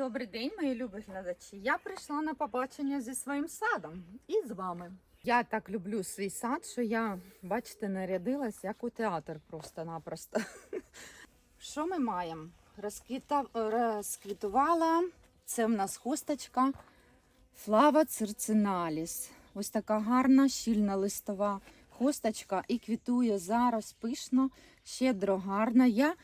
Добрий день, мої любі глядачі. Я прийшла на побачення зі своїм садом і з вами. Я так люблю свій сад, що я, бачите, нарядилась як у театр просто-напросто. Що ми маємо? Розквіта... Розквітувала. Це в нас хусточка Флава цирциналіс. Ось така гарна, щільна листова хусточка і квітує зараз пишно, щедро гарна. Я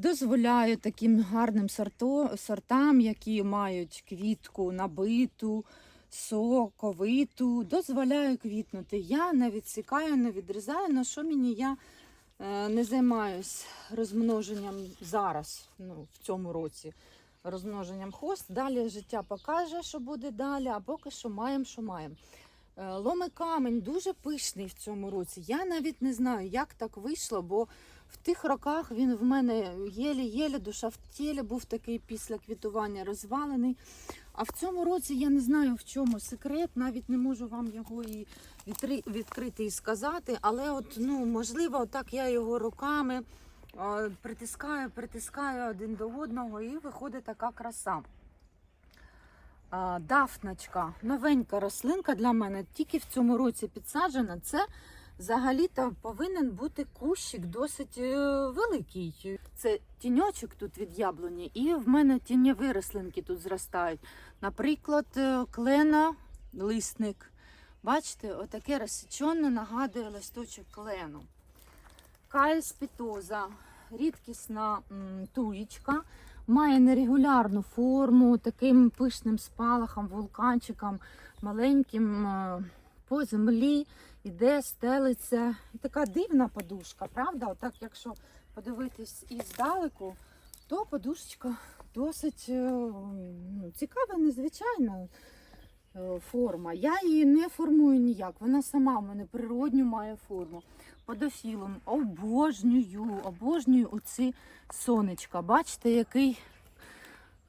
дозволяю таким гарним сорто, сортам, які мають квітку набиту, соковиту, дозволяю квітнути. Я не відсікаю, не відрізаю, на що мені я е, не займаюсь розмноженням зараз, ну, в цьому році. Розмноженням хост. Далі життя покаже, що буде далі, а поки що маємо, що маємо. Е, Ломи камень дуже пишний в цьому році. Я навіть не знаю, як так вийшло, бо в тих роках він в мене єлі-єлі, душа в тілі був такий після квітування розвалений. А в цьому році я не знаю в чому секрет, навіть не можу вам його і відкрити і сказати. Але от ну можливо, так я його руками е, притискаю, притискаю один до одного, і виходить така краса. Дафночка, новенька рослинка для мене, тільки в цьому році підсаджена. Це взагалі-то повинен бути кущик досить е, великий. Це тіньочок тут від яблуні, і в мене тіньові рослинки тут зростають. Наприклад, е, клена, лисник. Бачите, отаке розсічене нагадує листочок клену. Каїс пітоза, рідкісна м, туїчка. Має нерегулярну форму, таким пишним спалахом, вулканчиком, маленьким е, по землі іде, стелиться. Така дивна подушка, правда? Отак, якщо подивитись і здалеку, то подушечка досить е, ну, цікава, незвичайна е, форма. Я її не формую ніяк. Вона сама в мене природню має форму. Подофілом обожнюю, обожнюю оці сонечка. Бачите, який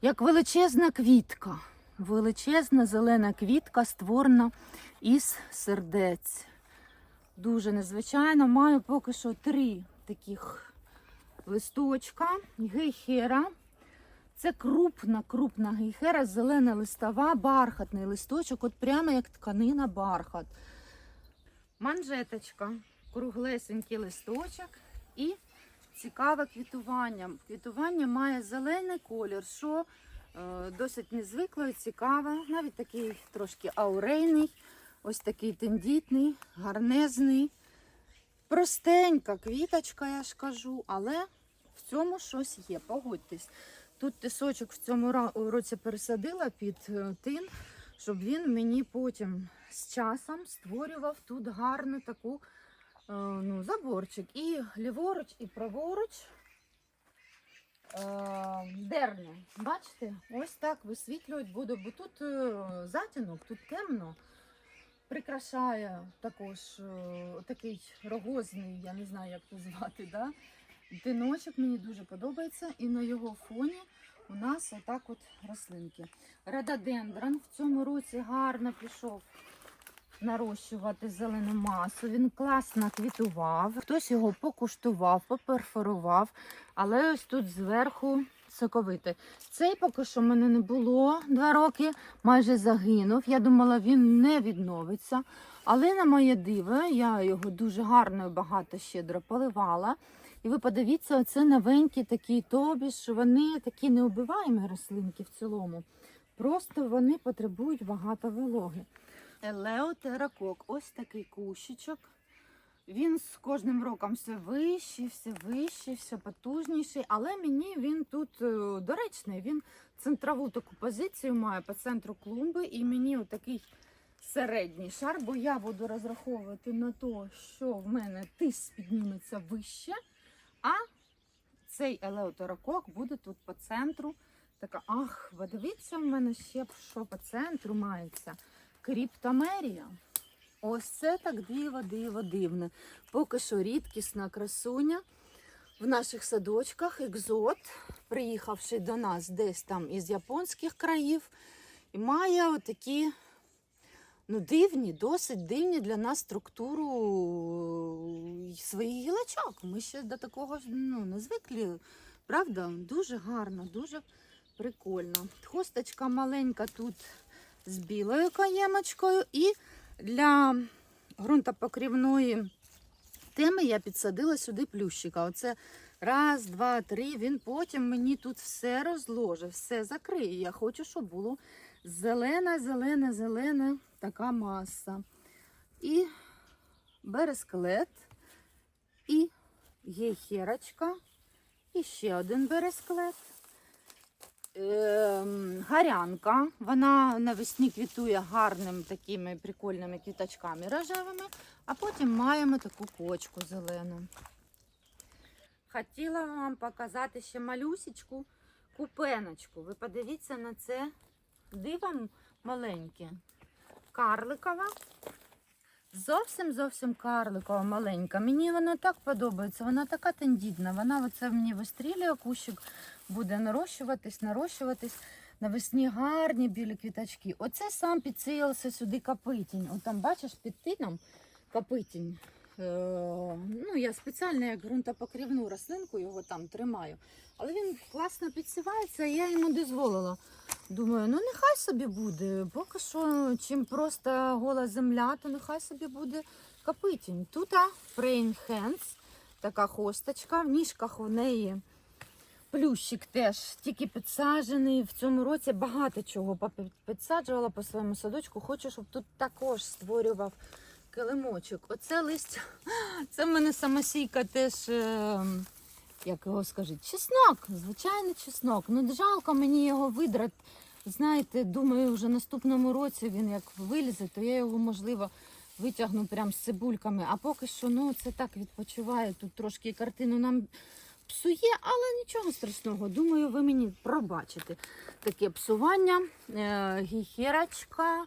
як величезна квітка. Величезна зелена квітка створена із сердець. Дуже незвичайно. Маю поки що три таких листочка. Гейхера. Це крупна, крупна гейхера, зелена листова, бархатний листочок, от прямо як тканина бархат. Манжеточка, круглесенький листочок і цікаве квітування. Квітування має зелений колір, що е, досить незвикло і цікаве. Навіть такий трошки аурейний, ось такий тендітний, гарнезний. Простенька квіточка, я ж кажу, але в цьому щось є. Погодьтесь. Тут тисочок в цьому році пересадила під е, тин, щоб він мені потім з часом створював тут гарну таку е, ну, заборчик. І ліворуч, і праворуч е, дерня. Бачите, ось так висвітлюють буду, бо тут затінок, тут темно. Прикрашає також е, такий рогозний, я не знаю, як це звати, да? Тиночок мені дуже подобається, і на його фоні у нас отак от рослинки. Рододендрон в цьому році гарно пішов нарощувати зелену масу. Він класно квітував. Хтось його покуштував, поперфорував, але ось тут зверху соковитий. Цей поки що в мене не було два роки, майже загинув. Я думала, він не відновиться. Але на моє диво, я його дуже гарно і багато щедро поливала. І ви подивіться, оце новенькі такі тобіж, вони такі неубиваємі рослинки в цілому. Просто вони потребують багато вологи. Елеотеракок, ось такий кущичок. Він з кожним роком все вищий, все вищий, все потужніший, але мені він тут е, доречний. Він центрову таку позицію має по центру клумби, і мені отакий середній шар, бо я буду розраховувати на те, що в мене тис підніметься вище, а цей елеотеракок буде тут по центру. Така, ах, ви дивіться, в мене ще що по центру мається. Кріптомерія. Ось це так диво, диво, дивне. Поки що рідкісна красуня в наших садочках, екзот, приїхавши до нас десь там із японських країв, і має отакі ну, дивні, досить дивні для нас структуру е, своїх гілочок. Ми ще до такого ну, не звикли. Правда? Дуже гарно, дуже Прикольно. Хосточка маленька тут з білою каємочкою. І для ґрунтопокрівної теми я підсадила сюди плющика. Оце раз, два, три. Він потім мені тут все розложить, все закриє. Я хочу, щоб було зелена, зелена, зелена така маса. І бересклет, і гейхерочка, і ще один бересклет. Ем, Гарянка, вона навесні квітує гарними такими прикольними квіточками рожевими, а потім маємо таку почку зелену. Хотіла вам показати ще малюсечку купеночку. Ви подивіться на це диво маленьке. Карликова. Зовсім зовсім карликова маленька. Мені вона так подобається, вона така тендітна. Вона оце мені вистрілює, кущик буде нарощуватись, нарощуватись. Навесні гарні білі квіточки. Оце сам підсіявся сюди капитінь. От там бачиш під тином капитінь. Е, ну, я спеціально як ґрунтопокрівну рослинку його там тримаю. Але він класно підсівається, і я йому дозволила. Думаю, ну нехай собі буде. Поки що, чим просто гола земля, то нехай собі буде капитінь. Тут Praying Hands, така хосточка. В ніжках у неї плющик теж тільки підсаджений. В цьому році багато чого підсаджувала по своєму садочку. Хочу, щоб тут також створював килимочок. Оце листя. Це в мене самосійка теж. е, Як його скажуть, чеснок, звичайний чеснок. Ну жалко мені його видрати. Знаєте, думаю, вже наступному році він як вилізе, то я його можливо витягну прям з цибульками. А поки що ну це так відпочиває. Тут трошки картину нам псує, але нічого страшного. Думаю, ви мені пробачите таке псування. Е, гіхерочка.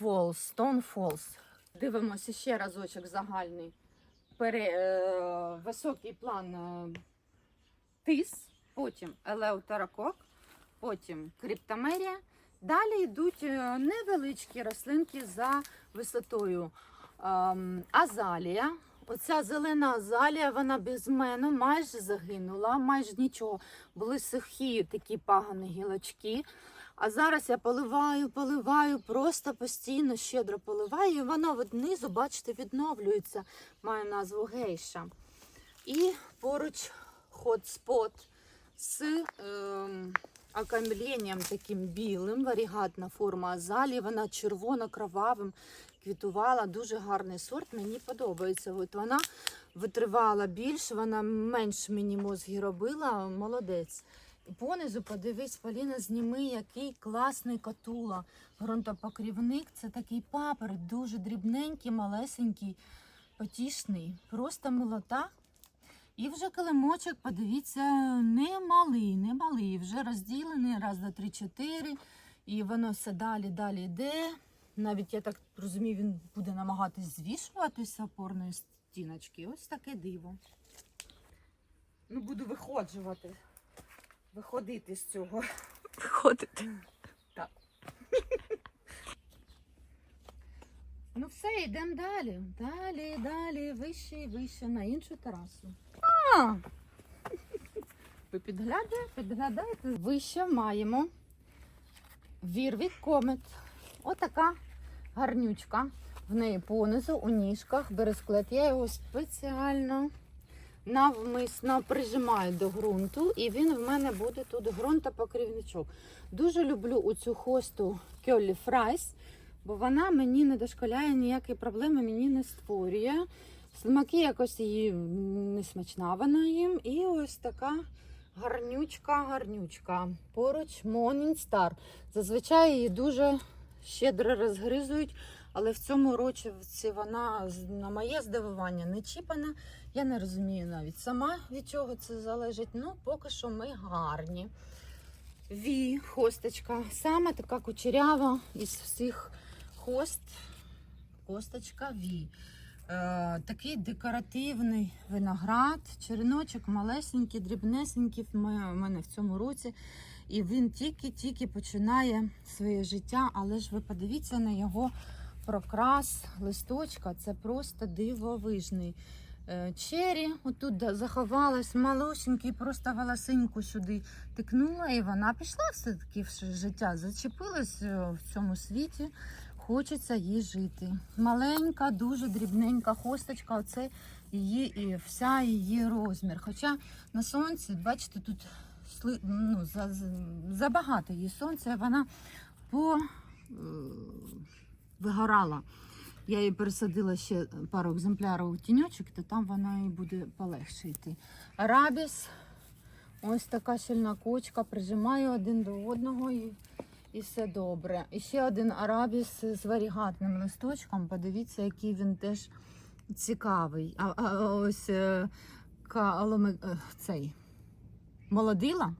Falls, Stone Falls. Дивимося ще разочок загальний. Пере, е, високий план е, тис, потім елеутерокок, потім криптомерія. Далі йдуть е, невеличкі рослинки за висотою. Ем, азалія. Оця зелена азалія, вона без мене майже загинула, майже нічого. Були сухі такі погані гілочки. А зараз я поливаю, поливаю, просто постійно щедро поливаю, і воно от знизу, бачите, відновлюється. Має назву гейша. І поруч хотспот з ем, окаймленням таким білим, варігатна форма азалії. Вона червоно-кровавим квітувала. Дуже гарний сорт, мені подобається. От вона витривала більше, вона менш мені мозги робила. Молодець. Понизу подивись, Поліна, зніми, який класний катула. Грунтопокрівник це такий папер, дуже дрібненький, малесенький, потішний, просто молота. І вже килимочок, подивіться, не малий, не малий. Вже розділений, раз, два, три, чотири. І воно все далі, далі йде. Навіть я так розумію, він буде намагатись звішуватися опорної стіночки. Ось таке диво. Ну, буду виходжувати. Виходити з цього. Виходити. Так. Ну все, йдемо далі. Далі, далі, вище і вище на іншу терасу. А! Ви підглядаєте? Підглядаєте? Вище маємо вірвік комет. Отака гарнючка. В неї понизу у ніжках бересклет. Я його спеціально навмисно прижимаю до ґрунту, і він в мене буде тут ґрунтопокрівничок. Дуже люблю оцю хосту Кьоллі Фрайс, бо вона мені не дошколяє, ніякі проблеми мені не створює. Смаки якось її не смачна вона їм. І ось така гарнючка, гарнючка. Поруч Morning Star. Зазвичай її дуже щедро розгризують, але в цьому році вона, на моє здивування, не чіпана. Я не розумію навіть сама від чого це залежить. Ну, поки що ми гарні. Ві, хосточка. Саме така кучерява із всіх хост. Хосточка Ві. Е, такий декоративний виноград, череночок малесенький, дрібнесенький в мене в цьому році. І він тільки-тільки починає своє життя, але ж ви подивіться на його прокрас листочка. Це просто дивовижний. Е, чері. Отут заховалась малосенький, просто волосинку сюди тикнула, і вона пішла все-таки в життя, зачепилась е, в цьому світі. Хочеться їй жити. Маленька, дуже дрібненька хосточка, оце її і вся її розмір. Хоча на сонці, бачите, тут ну, забагато її сонця, вона по е, вигорала. Я її пересадила ще пару екземплярів у тіньочок, то там вона і буде полегше йти. Арабіс, ось така щільна кочка, прижимаю один до одного і, і все добре. І ще один арабіс з варігатним листочком. Подивіться, який він теж цікавий. А, а ось е, каломи, е, цей молодила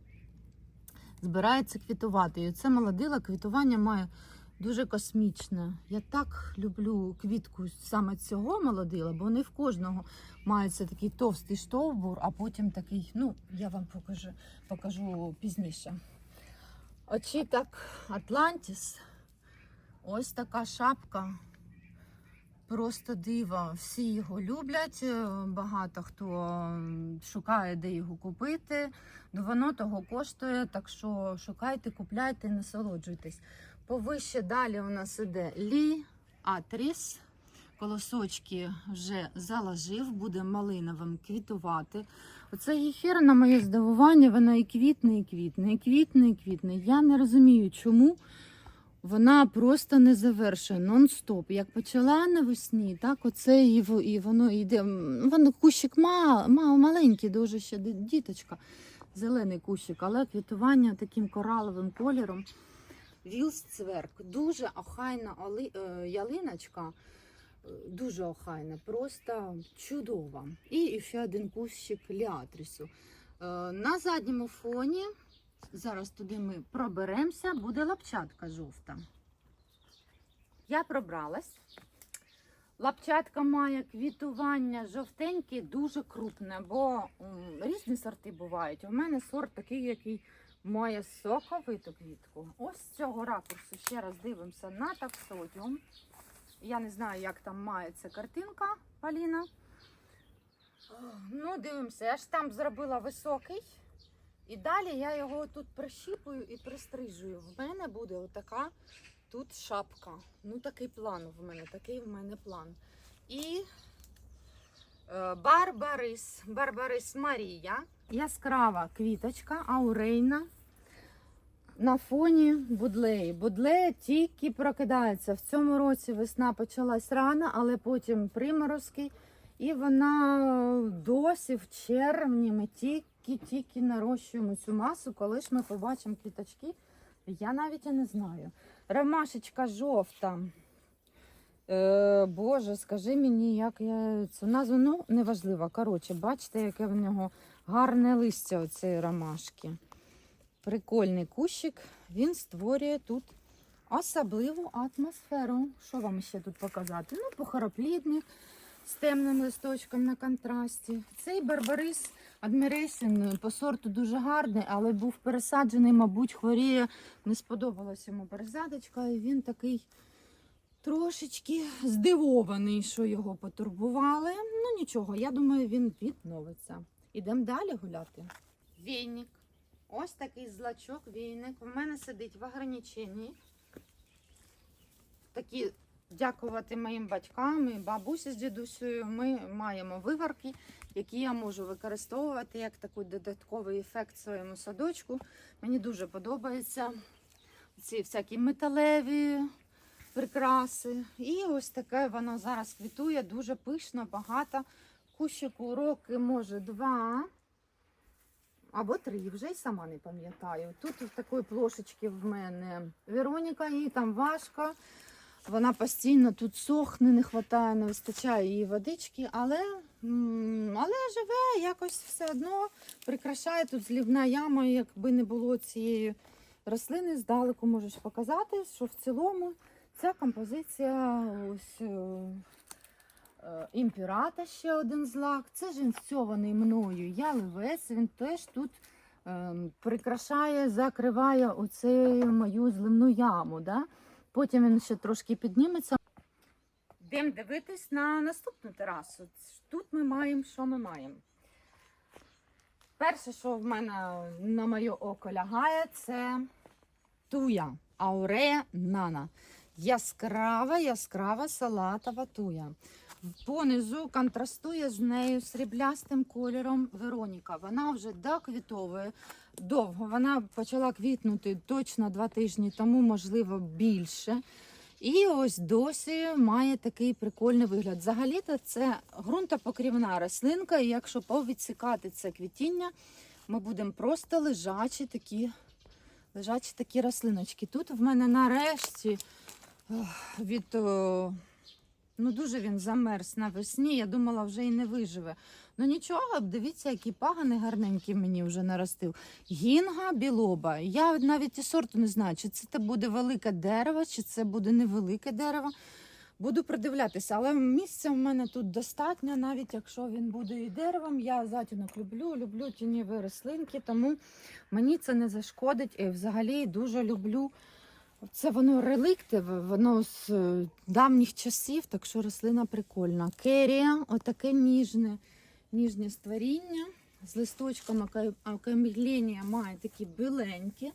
збирається квітувати. І це молодила квітування має дуже космічне. Я так люблю квітку саме цього молодила, бо не в кожного мається такий товстий стовбур, а потім такий, ну, я вам покажу, покажу пізніше. Очіток Атлантіс. Ось така шапка. Просто диво. Всі його люблять. Багато хто шукає, де його купити. Воно того коштує, так що шукайте, купляйте, насолоджуйтесь. Повище далі у нас іде Лі Атріс. Колосочки вже заложив, буде малиновим квітувати. Оце гіфір, на моє здивування, вона і квітне, і квітне, і квітне, і квітне. Я не розумію, чому вона просто не завершує нон-стоп. Як почала навесні, так оце і, і воно йде. Воно кущик мал, мал, маленький, дуже ще діточка, зелений кущик, але квітування таким кораловим кольором. Вілс цверк. Дуже охайна е, ялиночка. е, Дуже охайна, просто чудова. І ще один кущик ліатрісу. Е, На задньому фоні, зараз туди ми проберемося, буде лапчатка жовта. Я пробралась. Лапчатка має квітування жовтеньке, дуже крупне, бо різні сорти бувають. У мене сорт такий, який має соковиту квітку. Ось з цього ракурсу ще раз дивимося на таксодіум. Я не знаю, як там мається картинка, Поліна. Ну, дивимося, я ж там зробила високий. І далі я його тут прищіпую і пристрижую. В мене буде отака тут шапка. Ну, такий план в мене, такий в мене план. І е, Барбарис, Барбарис Марія. Яскрава квіточка, аурейна. На фоні будлеї. Будлея тільки прокидається. В цьому році весна почалась рано, але потім приморозки. І вона досі в червні ми тільки-тільки нарощуємо цю масу. Коли ж ми побачимо квіточки, я навіть і не знаю. Ромашечка жовта. Е, Боже, скажи мені, як я цю назву, ну, неважливо. Коротше, бачите, яке в нього гарне листя оцієї ромашки. Прикольний кущик. Він створює тут особливу атмосферу. Що вам ще тут показати? Ну, похороплідник з темним листочком на контрасті. Цей барбарис Admiration по сорту дуже гарний, але був пересаджений, мабуть, хворіє. Не сподобалась йому пересадочка, і він такий трошечки здивований, що його потурбували. Ну нічого, я думаю, він відновиться. Ідемо далі гуляти. Війник. Ось такий злачок війник. В мене сидить в ограниченні. Такі, дякувати моїм батькам і бабусі з дідусею. Ми маємо виварки, які я можу використовувати як такий додатковий ефект своєму садочку. Мені дуже подобаються ці всякі металеві прикраси. І ось таке воно зараз квітує, дуже пишно, багато. Кущику роки, може, два або три, вже й сама не пам'ятаю. Тут в такої плошечки в мене Вероніка, їй там важко. Вона постійно тут сохне, не вистачає, не вистачає її водички, але, але живе якось все одно прикрашає тут злівна яма, якби не було цієї рослини, здалеку можеш показати, що в цілому ця композиція ось е, імпірата ще один злак. Це жінцьований мною яливець. Він теж тут е, прикрашає, закриває оцю мою зливну яму. Да? Потім він ще трошки підніметься. Йдемо дивитись на наступну терасу. Тут ми маємо, що ми маємо. Перше, що в мене на моє око лягає, це туя аурея нана. Яскрава, яскрава салатова туя. Понизу контрастує з нею сріблястим кольором Вероніка. Вона вже доквітовує довго. Вона почала квітнути точно два тижні тому, можливо, більше. І ось досі має такий прикольний вигляд. Взагалі-то це ґрунтопокрівна рослинка, і якщо повідсікати це квітіння, ми будемо просто лежачі такі, лежачі такі рослиночки. Тут в мене нарешті від ну дуже він замерз навесні. Я думала, вже і не виживе. Ну нічого, дивіться, який паганий гарненький мені вже наростив. Гінга білоба. Я навіть і сорту не знаю, чи це буде велике дерево, чи це буде невелике дерево. Буду придивлятися, але місця в мене тут достатньо, навіть якщо він буде і деревом. Я затінок люблю, люблю тіньові рослинки, тому мені це не зашкодить. І взагалі дуже люблю. Це воно реликти, воно з е, давніх часів, так що рослина прикольна. Керія, отаке ніжне, ніжне створіння. З листочком ака- має такі біленькі,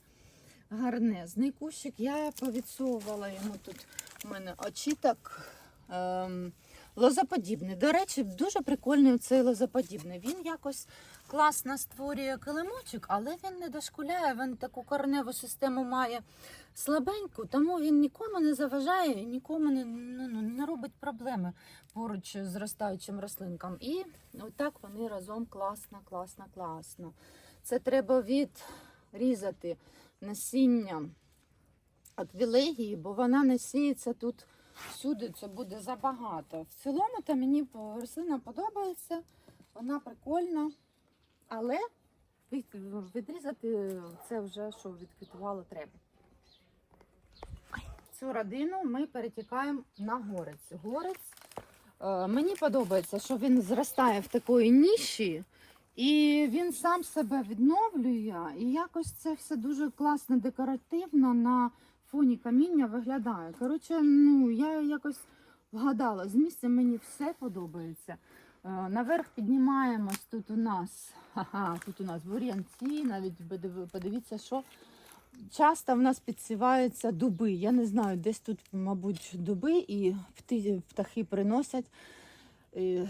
гарнезний кущик. Я повідсовувала йому тут. У мене очіток ем, лозоподібний. До речі, дуже прикольний цей лозоподібний. Він якось класно створює килимочок, але він не дошкуляє. Він таку кореневу систему має слабеньку, тому він нікому не заважає, нікому не, ну, ну, не робить проблеми поруч з зростаючим рослинкам. І отак вони разом класно, класно, класно. Це треба відрізати насіння аквілегії, бо вона не сіється тут всюди, це буде забагато. В цілому то мені рослина подобається, вона прикольна, але відрізати це вже що відквітувало треба. Цю родину ми перетікаємо на горець. Горець е, мені подобається, що він зростає в такої ніші, і він сам себе відновлює. І якось це все дуже класно, декоративно на фоні каміння виглядає. Коротше, ну я якось вгадала, з місця мені все подобається. Е, Наверх піднімаємось тут у нас. Ага, тут у нас бур'янці, навіть подивіться, що часто в нас підсіваються дуби. Я не знаю, десь тут, мабуть, дуби і птахи приносять. І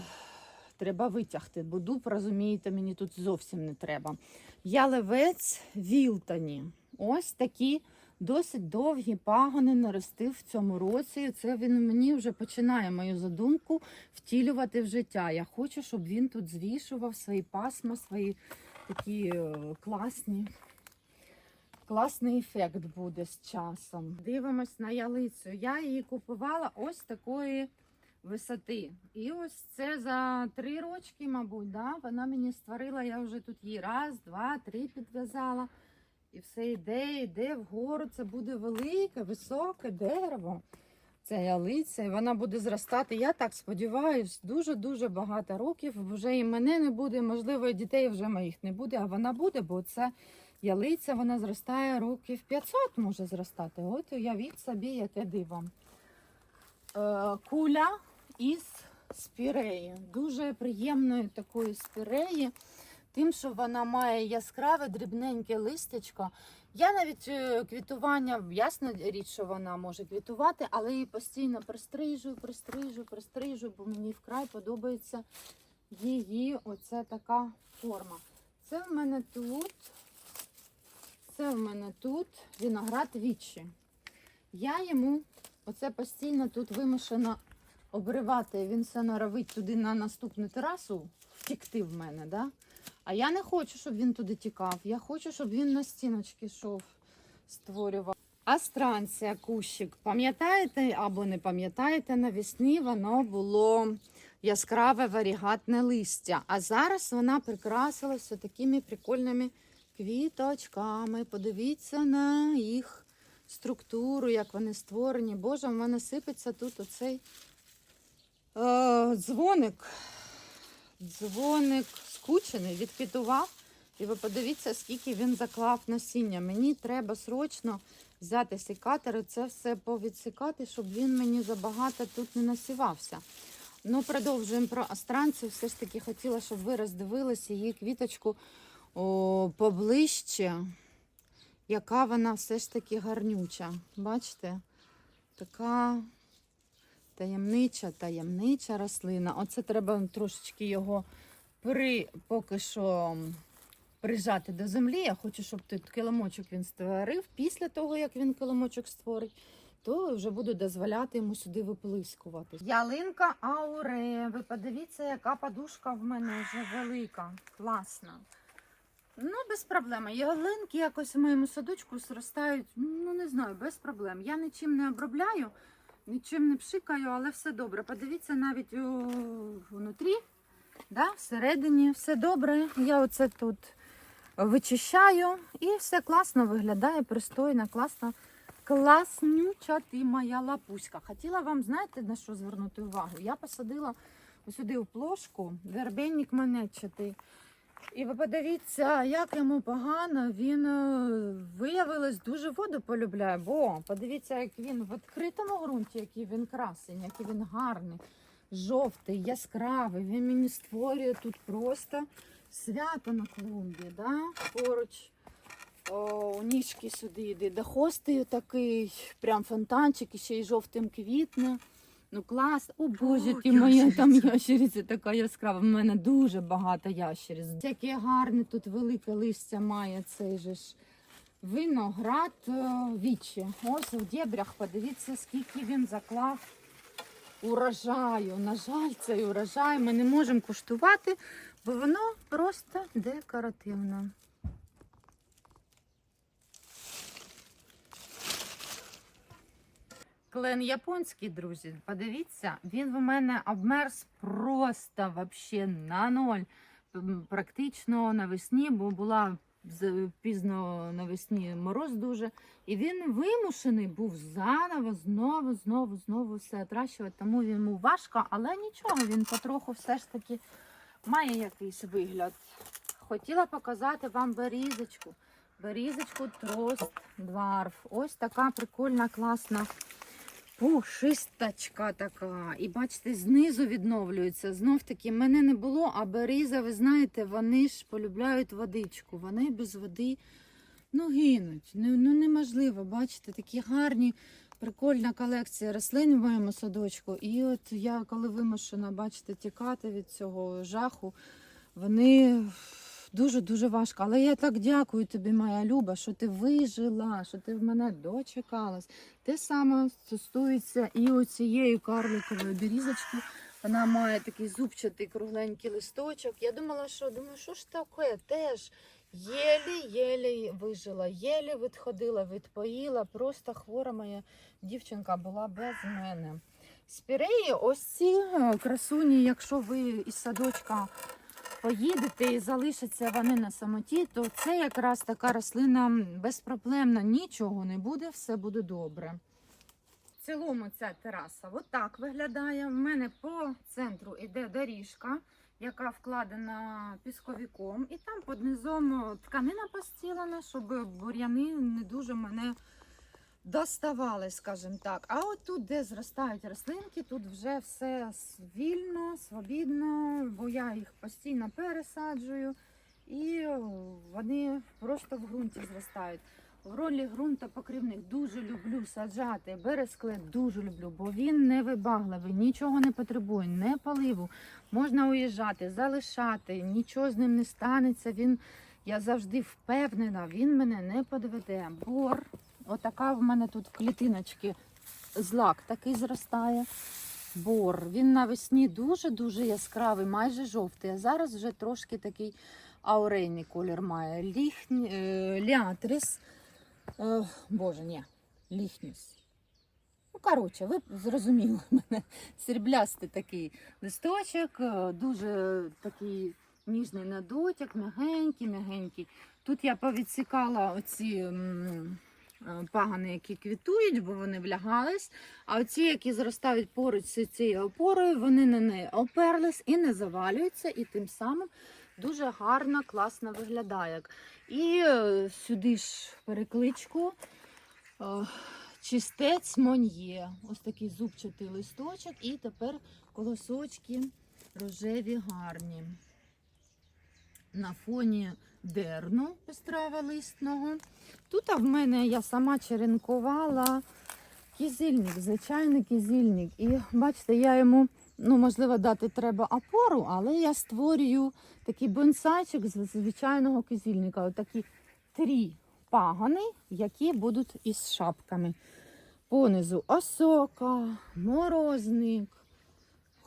треба витягти, бо дуб, розумієте, мені тут зовсім не треба. Ялевець Вілтоні. Ось такі досить довгі пагони наростив в цьому році. Це він мені вже починає мою задумку втілювати в життя. Я хочу, щоб він тут звішував свої пасма, свої такі е, класні. Класний ефект буде з часом. Дивимось на ялицю. Я її купувала ось такої висоти. І ось це за три рочки, мабуть, да? вона мені створила, я вже тут її раз, два, три підв'язала. І все йде, йде вгору. Це буде велике, високе дерево. Ця ялиця, і вона буде зростати. Я так сподіваюся, дуже-дуже багато років. Вже і мене не буде, можливо, і дітей вже моїх не буде, а вона буде, бо це ялиця, вона зростає років 500 може зростати. От уявіть собі, яке диво. Е, куля із спіреї. Дуже приємної такої спіреї, тим, що вона має яскраве, дрібненьке листячко. Я навіть е, квітування, ясна річ, що вона може квітувати, але її постійно пристрижую, пристрижую, пристрижую, бо мені вкрай подобається її оця така форма. Це в мене тут, це в мене тут виноград вічі. Я йому оце постійно тут вимушена обривати. Він все норовить туди на наступну терасу втікти в мене. Да? А я не хочу, щоб він туди тікав. Я хочу, щоб він на стіночки йшов, створював. Астранція, кущик. Пам'ятаєте або не пам'ятаєте, навесні воно було яскраве варігатне листя. А зараз вона прикрасилася такими прикольними квіточками. Подивіться на їх структуру, як вони створені. Боже, в мене сипеться тут оцей е, дзвоник. Дзвоник скучений, відквітував. І ви подивіться, скільки він заклав насіння. Мені треба срочно взяти секатор і це все повідсікати, щоб він мені забагато тут не насівався. Ну, продовжуємо про астранцію. Все ж таки хотіла, щоб ви роздивилися її квіточку о, поближче, яка вона все ж таки гарнюча. Бачите? Така таємнича, таємнича рослина. Оце треба трошечки його при, поки що прижати до землі. Я хочу, щоб тут килимочок він створив. Після того, як він килимочок створить, то вже буду дозволяти йому сюди виплискувати. Ялинка ауре. Ви подивіться, яка подушка в мене вже велика, класна. Ну, без проблем. Ялинки якось в моєму садочку зростають, ну не знаю, без проблем. Я нічим не обробляю, нічим не пшикаю, але все добре. Подивіться навіть у, внутрі, да, всередині все добре. Я оце тут вичищаю і все класно виглядає, пристойно, класно. Класнюча ти моя лапуська. Хотіла вам, знаєте, на що звернути увагу? Я посадила сюди в плошку вербенник манетчатий. І ви подивіться, як йому погано, він е, виявилось дуже воду полюбляє. Бо подивіться, як він в відкритому ґрунті, який він красень, який він гарний, жовтий, яскравий. Він мені створює тут просто свято на клумбі. Да? Поруч о, ніжки сюди йде. До хости такий, прям фонтанчик, і ще й жовтим квітне. Ну клас, о Боже, ти моя там ящериця. така яскрава. В мене дуже багато ящериць. Яке гарне тут велике листя має цей же ж виноград е, вічі. Ось в дєбрях, подивіться, скільки він заклав урожаю. На жаль, цей урожай ми не можемо куштувати, бо воно просто декоративне. Клен японський, друзі, подивіться, він в мене обмерз просто вообще на ноль. Практично навесні, бо була пізно навесні мороз дуже. І він вимушений був заново, знову, знову, знову все отращувати. Тому йому важко, але нічого, він потроху все ж таки має якийсь вигляд. Хотіла показати вам берізочку. Берізочку трост дварф. Ось така прикольна, класна пушисточка така. І бачите, знизу відновлюється. Знов таки, мене не було, а беріза, ви знаєте, вони ж полюбляють водичку. Вони без води ну, гинуть. Ну, ну неможливо, бачите, такі гарні. Прикольна колекція рослин в моєму садочку. І от я, коли вимушена, бачите, тікати від цього жаху, вони дуже-дуже важко. Але я так дякую тобі, моя Люба, що ти вижила, що ти в мене дочекалась. Те саме стосується і оцієї карликової берізочки. Вона має такий зубчатий кругленький листочок. Я думала, що думаю, що ж таке? Теж єлі-єлі вижила, єлі відходила, відпоїла. Просто хвора моя дівчинка була без мене. Спіреї, ось ці е, красуні, якщо ви із садочка поїдете і залишаться вони на самоті, то це якраз така рослина безпроблемна, нічого не буде, все буде добре. В цілому ця тераса отак виглядає. У мене по центру йде доріжка, яка вкладена пісковиком, і там під низом тканина постілена, щоб бур'яни не дуже мене доставали, скажімо так. А от тут, де зростають рослинки, тут вже все вільно, свобідно, бо я їх постійно пересаджую, і вони просто в ґрунті зростають. В ролі ґрунтопокривних дуже люблю саджати. Бересклет дуже люблю, бо він не вибагливий, нічого не потребує, не поливу. Можна уїжджати, залишати, нічого з ним не станеться. Він, я завжди впевнена, він мене не подведе. Бор, отака в мене тут в клітиночці злак такий зростає. Бор. Він навесні дуже-дуже яскравий, майже жовтий. А зараз вже трошки такий аурейний колір має. Ліхні, е, ліатрис. Е, Боже, ні, ліхніс. Ну, коротше, ви зрозуміли мене. Сріблястий такий листочок, е, дуже такий ніжний на дотик, м'ягенький, м'ягенький. Тут я повідсікала оці м, пагани, які квітують, бо вони влягались. А оці, які зростають поруч з цією опорою, вони на неї оперлись і не завалюються, і тим самим дуже гарно, класно виглядає. І е, сюди ж перекличку Е, Чистець Мон'є. Ось такий зубчатий листочок, і тепер колосочки рожеві гарні. На фоні дерну пестраволистного. Тут в мене я сама черенкувала кізильник, звичайний кізильник. І бачите, я йому, ну, можливо, дати треба опору, але я створюю такий бонсайчик з звичайного кизильника. Отакі три пагани, які будуть із шапками. Понизу осока, морозник,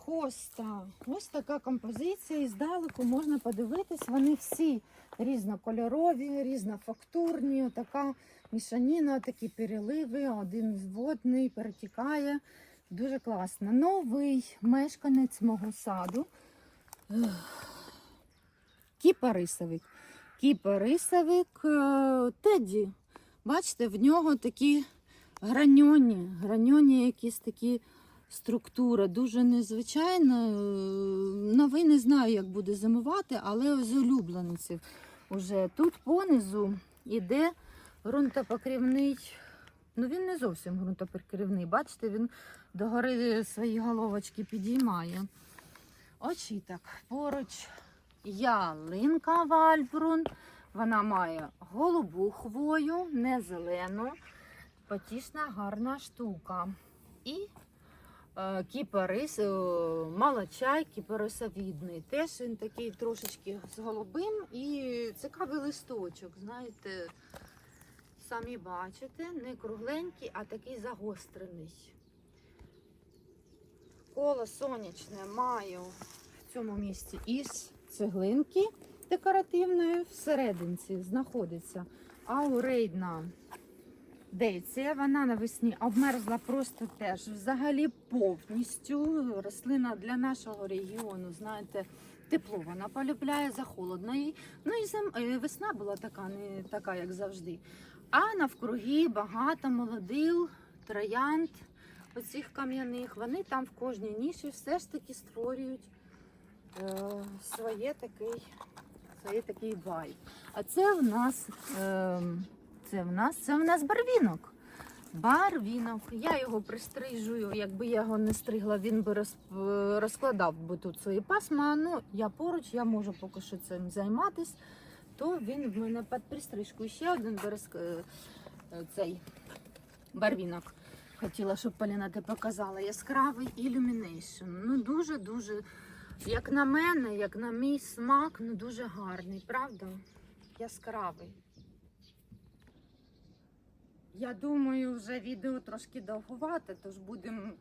хоста. Ось така композиція. І здалеку можна подивитись, вони всі різнокольорові, різнофактурні. Така мішаніна, такі переливи, один водний перетікає. Дуже класно. Новий мешканець мого саду. Кіпарисовик. Кіпарисовик е, Теді. Бачите, в нього такі граньоні, граньоні якісь такі структура, дуже незвичайна. Е, Новий не знаю, як буде зимувати, але з улюбленців. Уже тут понизу іде ґрунтопокрівний. Ну він не зовсім ґрунтопокрівний. Bачите, він догори свої головочки підіймає. Очі так. Поруч ялинка Вальбрун. Вона має голубу хвою, не зелену. Потішна гарна штука. І кіпарис, е, малачай кіпарисовідний. Теж він такий трошечки з голубим і цікавий листочок. Знаєте, самі бачите, не кругленький, а такий загострений. Коло сонячне маю в цьому місці із цеглинки декоративної. Всерединці знаходиться аурейдна дейція. Вона навесні обмерзла просто теж взагалі повністю. Рослина для нашого регіону, знаєте, тепло вона полюбляє, за холодно їй. Ну і зим... е, весна була така, не така, як завжди. А навкруги багато молодил, троянд оцих кам'яних. Вони там в кожній ніші все ж таки створюють е, своє такий, своє такий вайб. А це в нас, е, це в нас, це в нас барвінок. Барвінок. Я його пристрижую. Якби я його не стригла, він би роз, розкладав би тут свої пасма. Ну, я поруч, я можу поки що цим займатися. То він в мене під пристрижкою. Ще один берез, цей барвінок. Хотіла, щоб Поліна ти показала яскравий Illumination. Ну дуже-дуже, як на мене, як на мій смак, ну дуже гарний, правда? Яскравий. Я думаю, вже відео трошки довгувати, тож будемо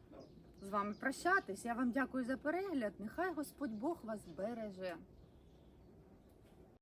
з вами прощатись. Я вам дякую за перегляд. Нехай Господь Бог вас береже.